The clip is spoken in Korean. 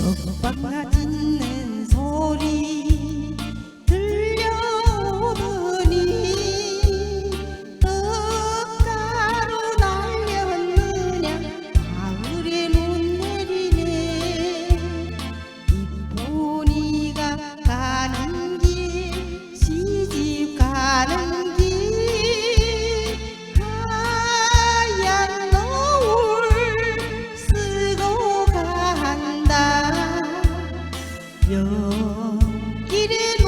떡밥 맛있는 소리 よ。れる